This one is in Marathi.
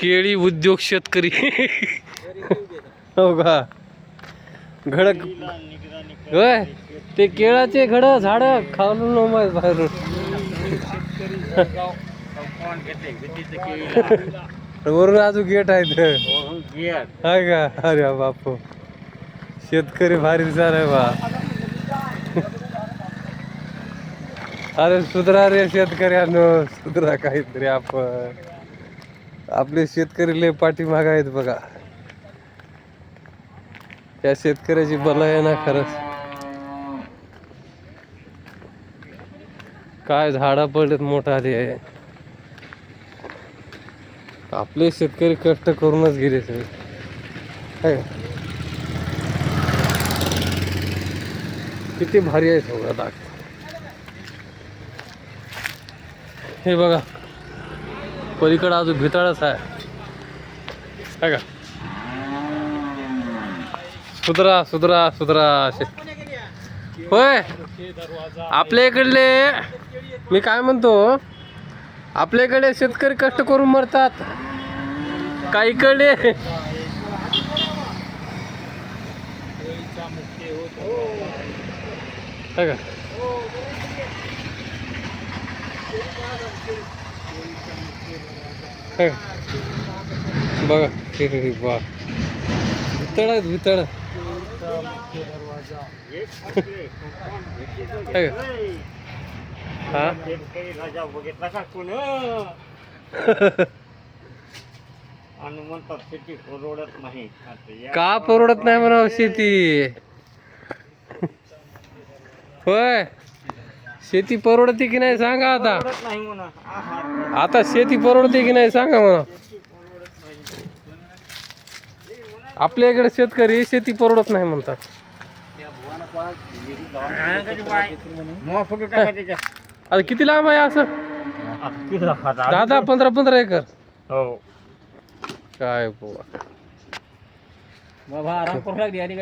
केळी उद्योग शेतकरी. हो का? घड होय? ते केळाचे घड झाड खाऊन नो माहीत बाहेरून. वरून अजून गेट आहे हाय का? अरे बापू. शेतकरी भारी झालाय बा. अरे सुधरा रे शेतकऱ्यानो सुधरा काहीतरी आपण. आपले शेतकरी लय पाठीमाग आहेत बघा. या शेतकऱ्याची बला आहे ना खरंच. काय झाडा पडलेत मोठाले. आपले शेतकरी कष्ट करूनच गेले सगळे. किती भारी आहे सगळं दाख हे बघा. पलीकडं अजून भिताळच आहे. का? सुधरा सुधरा सुधरा असे. होय. आपल्या इकडले मी काय म्हणतो? आपल्या इकडे शेतकरी कष्ट करून मरतात. काहीकडे है का है का? बघा हे हे वा भितळ आहेत भितळ हा. आणि म्हणतात शेती परवडत नाही का परवडत नाही म्हणा शेती? होय. शेती परवडते की नाही सांगा आता. नाही म्हणा. आता शेती परवडते की नाही सांगा म्हणा. आपल्या इकडे शेतकरी शेती परवडत नाही म्हणतात. आता किती लांब आहे असं? दहा दहा पंधरा पंधरा एकर. हो. काय बाबा. आराम करू लागली आणि